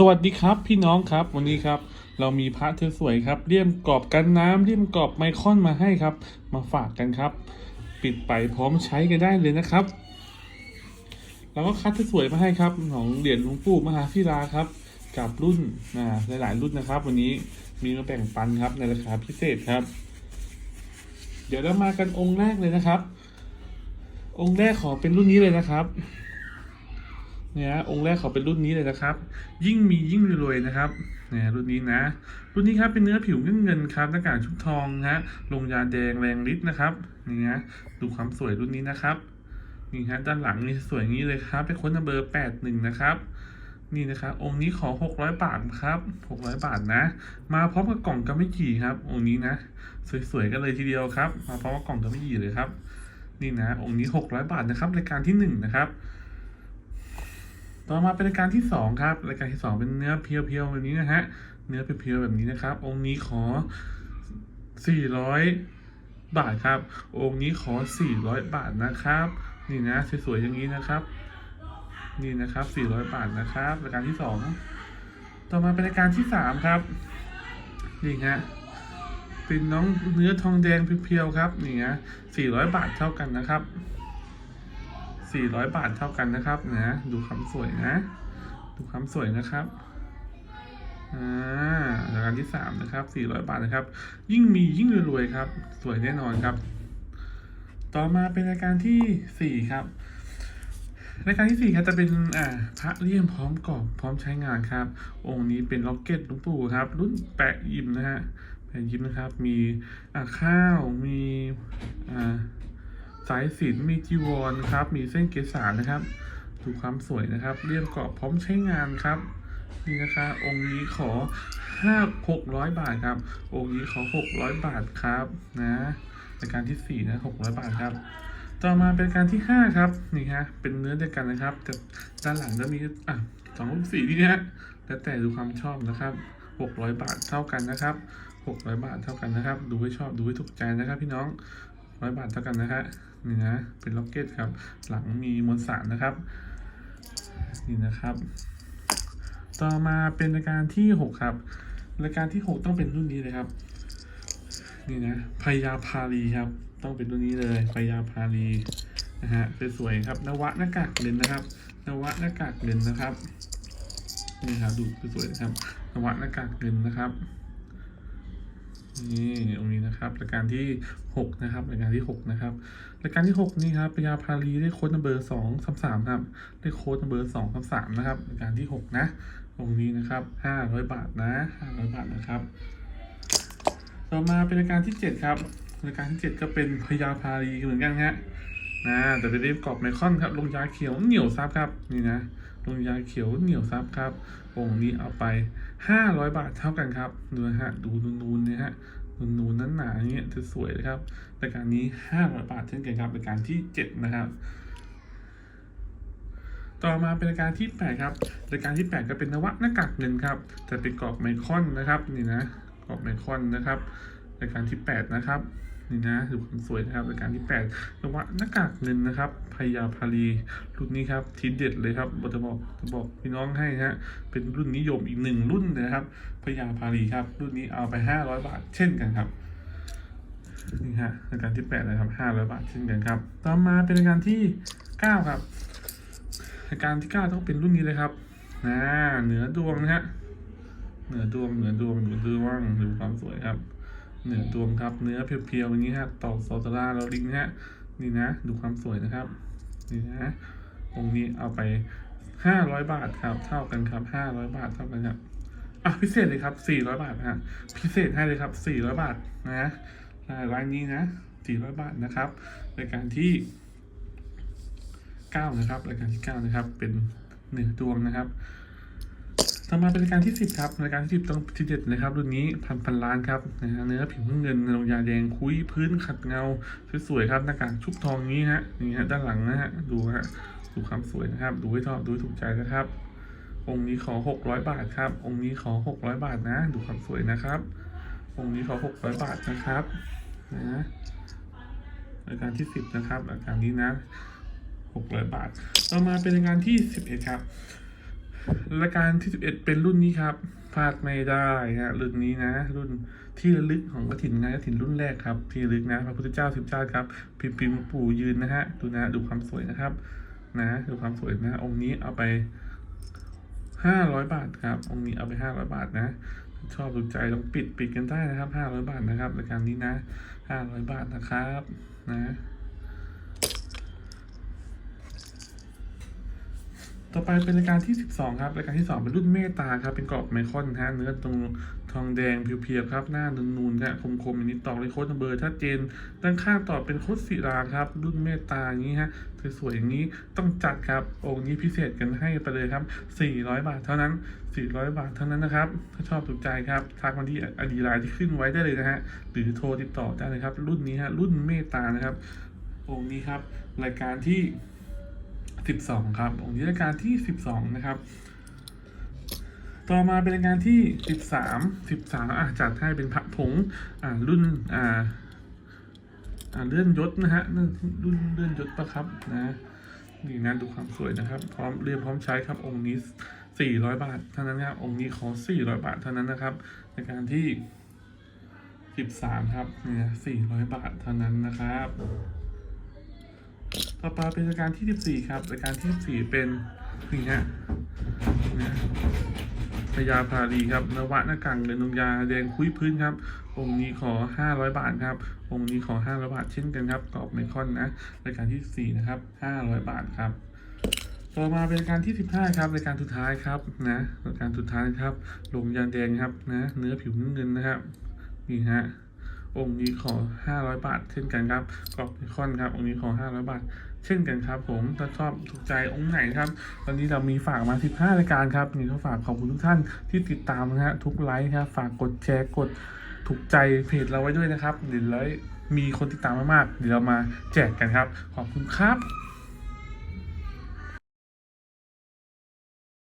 สวัสดีครับพี่น้องครับวันนี้ครับ เรามีพระสวยๆครับเลี่ยมกรอบกันน้ำเลี่ยมกรอบไมคอนมาให้ครับ มาฝากกันครับ ปิดไปพร้อมใช้กันได้เลยนะครับเราก็คัดสวยมาให้ครับของเหรียญหลวงปู่มหาศิลาครับ กับรุ่นนะหลายๆรุ่นนะครับ วันนี้มีมาแบ่งปันครับในราคาพิเศษครับ เดี๋ยวเรามากันองค์แรกเลยนะครับ องค์แรกขอเป็นรุ่นนี้เลยนะครับ เนี่ยองค์แรกเขาเป็นรุ่นนี้เลยนะครับ ยิ่งมียิ่งรวยๆนะครับเนี่ยรุ่นนี้นะ รุ่นนี้ครับเป็นเนื้อผิวเงินเงินๆครับหน้ากากชุบทองฮะลงยาแดงแรงฤทธิ์นะครับนี่ฮะดูความสวยรุ่นนี้นะครับนี่ฮะด้านหลังนี่สวยงี้เลยครับเป็นค้นเบอร์แปดหนึ่งนะครับนี่นะครับองค์นี้ขอหกร้อยบาทครับหกร้อยบาทนะ มาพร้อมกับกล่องกำมะหยี่ครับ องค์นี้นะ สวยๆกันเลยทีเดียวครับ มาพร้อมกับกล่องกำมะหยี่เลยครับ นี่นะ องค์นี้หกร้อยบาทนะครับรายการที่หนึ่งนะครับ ต่อมาเป็นรายการที่สองครับ รายการที่สองเป็นเนื้อเพียวๆแบบนี้นะฮะ เนื้อเพียวๆแบบนี้นะครับ องค์นี้ขอสี่ร้อยบาทครับ องค์นี้ขอสี่ร้อยบาทนะครับ นี่นะสวยๆอย่างนี้นะครับ นี่นะครับสี่ร้อยบาทนะครับ รายการที่สองต่อมาเป็นรายการที่สามครับ นี่ฮะเป็นน้องเนื้อทองแดงเพียวๆครับ นี่ฮะสี่ร้อยบาทเท่ากันนะครับ 400 บาทเท่ากันนะครับนะดูความสวยนะ ดูความสวยนะครับอ่ารายการที่สามนะครับ400 บาทนะครับ ยิ่งมียิ่งรวยครับ สวยแน่นอนครับ ต่อมาเป็นรายการที่สี่ครับรายการที่สี่ครับจะเป็นอ่าพระเลี่ยมพร้อมกรอบพร้อมใช้งานครับ องค์นี้เป็นล็อกเก็ตหลวงปู่ครับ รุ่นแปะยิมนะฮะแปะยิมนะครับ มีอ่าข้าวมีอ่า สายสินมีจีวรครับ มีเส้นเกสรนะครับ ดูความสวยนะครับเลี่ยมกรอบพร้อมใช้งานครับนี่นะคะองค์นี้ขอห้าหกร้อยบาทครับ องค์นี้ขอหกร้อยบาทครับนะรายการที่สี่นะหกร้อยบาทครับ ต่อมาเป็นการที่ห้าครับนี่ฮะเป็นเนื้อเดียวกันนะครับแต่ด้านหลังจะมีอะสองรูปสีนี่ฮะแล้วแต่ดูความชอบนะครับหกร้อยบาทเท่ากันนะครับหกร้อยบาทเท่ากันนะครับ ดูให้ชอบดูให้ถูกใจนะครับ พี่น้องร้อยบาทเท่ากันนะฮะ นี่นะเป็นล็อกเก็ตครับ หลังมีมวลสารนะครับ นี่นะครับ ต่อมาเป็นรายการที่หกครับ รายการที่หกต้องเป็นรุ่นนี้เลยครับ นี่นะพยาพาลีครับ ต้องเป็นรุ่นนี้เลยพยาพาลีนะฮะสวยๆครับ นวะหน้ากากเลนนะครับ นวะหน้ากากเลนนะครับนี่ครับดูสวยๆนะครับ นวะหน้ากากเลนนะครับ นี่ตรงนี้นะครับรายการที่หกนะครับรายการที่หกนะครับรายการที่หกนี่ครับปยาพารีได้โค้ดเบอร์สองสามสามครับได้โค้ดเบอร์สองสามสามนะครับรายการที่หกนะ ตรงนี้นะครับห้าร้อยบาทนะห้าร้อยบาทนะครับ ต่อมาเป็นรายการที่เจ็ดครับรายการที่เจ็ดก็เป็นพยาพารีเหมือนกันฮะนะแต่เป็นเรียบกรอบไมคอนครับลงยาเขียวเหนียวซับครับนี่นะ ลงยาเขียวเหนียวซับครับองค์นี้เอาไปห้าร้อยบาทเท่ากันครับดูนะฮะดูนูนๆนี่ยฮะนูนๆนั้นหนาอย่างเงี้ยจะสวยเลยครับรายการนี้ห้าร้อยบาทเช่นกันครับรายการที่เจ็ดนะครับต่อมาเป็นรายการที่แปดครับ รายการที่แปดก็เป็นนวะหน้ากากเงินครับจะเป็นกรอบไมคอนนะครับนี่นะกรอบไมคอนนะครับ รายการที่แปดนะครับ นี่นะดูความสวยนะครับรายการที่แปดนวะหน้ากากเงินนะครับพยาพารีรุ่นนี้ครับทีเด็ดเลยครับบจะบอกจะบอกพี่น้องให้ฮะเป็นรุ่นนิยมอีกหนึ่งรุ่นเลยนะครับพยาพารีครับ รุ่นนี้เอาไปห้าร้อยบาท เช่นกันครับนี่ฮะรายการที่แปดนะครับห้าร้อยบาทเช่นกันครับ ต่อมาเป็นรายการที่เก้าครับรายการที่เก้าต้องเป็นรุ่นนี้เลยครับนะเหนือดวงนะฮะเหนือดวงเหนือดวงเหนือดวงดูความสวยครับ เหนือดวงครับ เนื้อเพียวๆอย่างนี้ฮะตอกโซตราเราลิงฮะนี่นะ ดูความสวยนะครับ นี่นะองค์นี้เอาไปห้าร้อยบาทครับ เท่ากันครับห้าร้อยบาทเท่ากันครับอะพิเศษเลยครับ400บาทนะฮะพิเศษให้เลยครับ400บาทนะรายนี้นะ400บาทนะครับรายการที่9นะครับรายการที่9นะครับ เป็นเหนือดวงนะครับ ต่อมาเป็นรายการที่ 10 ครับรายการที่ 10 ต้องทีเด็ดนะครับรุ่นนี้พันพันล้านครับนะฮะเนื้อผิวเงินลงยาแดงคุยพื้นขัดเงาสวยๆครับหน้ากากชุบทองนี้ฮะนี่ฮะด้านหลังนะฮะดูฮะดูความสวยนะครับ ดูให้ชอบดูให้ถูกใจนะครับ องค์นี้ขอหกร้อยบาทครับ องค์นี้ขอหกร้อยบาทนะ ดูความสวยนะครับ องค์นี้ขอหกร้อยบาทนะครับนะรายการที่สิบนะครับรายการนี้นะหกร้อยบาท ต่อมาเป็นรายการที่สิบเอ็ดครับ รายการที่ 11 เป็นรุ่นนี้ครับพลาดไม่ได้ฮะรุ่นนี้นะ รุ่นที่ระลึกของกฐินงานกฐินรุ่นแรกครับที่ระลึกนะพระพุทธเจ้าสิบเจ้าครับพิมพ์พิมพ์ปู่ยืนนะฮะดูนะดูความสวยนะครับ นะดูความสวยนะ องค์นี้เอาไปห้าร้อยบาทครับองค์นี้เอาไปห้าร้อยบาทนะชอบถูกใจลองปิดปิดกันได้นะครับห้าร้อยบาทนะครับรายการนี้นะห้าร้อยบาทนะครับนะ ต่อไปเป็นรายการที่ 12 ครับ รายการที่ 2 เป็นรุ่นเมตตาครับ เป็นกรอบไมคอนนะฮะ เนื้อตรงทองแดงเพียวๆครับ หน้านูนๆครับคมๆอันนี้ตอกเลยโค้ดนัมเบอร์ชัดเจน ด้านข้างต่อเป็นโค้ดศิลาครับ รุ่นเมตตาอย่างนี้ฮะ สวยๆอย่างนี้ต้องจัดครับ องค์นี้พิเศษกันให้ไปเลยครับ 400 บาทเท่านั้น 400 บาทเท่านั้นนะครับ ถ้าชอบถูกใจครับ ทักมาที่อดีไลน์ที่ขึ้นไว้ได้เลยนะฮะ หรือโทรติดต่อได้เลยครับ รุ่นนี้ฮะ รุ่นเมตตานะครับ องค์นี้ครับ รายการที่ 12 ครับ องค์นี้รการที่ 12 นะครับ ต่อมาเป็นรายการที่ 13 13อะจัดให้เป็นพระผงอ่ารุ่นอ่าอ่าเลื่อนยศนะฮะรุ่นเลื่อนยศปะครับนะนี่นะดูความสวยนะครับ พร้อมเรียมพร้อมใช้ครับองค์นี้ 400 บาทเท่านั้นครับองค์นี้ขอ 400 บาทเท่านั้นนะครับรายการที่ 13 ครับเนี่ย400 บาทเท่านั้นนะครับ ต่อไปเป็นรายการที่ 14 ครับรายการที่ 14 เป็นนี่ฮะนะพญาพาลีครับนวะนากังเรนงยาแดงคุยพื้นครับ องค์นี้ขอ 500 บาทครับ องค์นี้ขอ 500 บาทเช่นกันครับกรอบไมคอนนะรายการที่ 4 นะครับ 500 บาทครับ ต่อมาเป็นรายการที่ 15 ครับรายการสุดท้ายครับนะรายการสุดท้ายครับลงยาแดงครับนะเนื้อผิวเงินนะครับนี่ฮะ องค์นี้ขอ 500 บาท เช่นกันครับกรอบไอคอนครับองค์นี้ขอ 500 บาท เช่นกันครับ ผมถ้าชอบถูกใจองค์ไหนครับตอนนี้เรามีฝากมา 15 รายการครับนี่ก็ฝากขอบคุณทุกท่านที่ติดตามนะฮะทุกไลค์ครับฝากกดแชร์กดถูกใจเพจเราไว้ด้วยนะครับเดี๋ยวเลยมีคนติดตามมากๆเดี๋ยวเรามาแจกกันครับ ขอบคุณครับ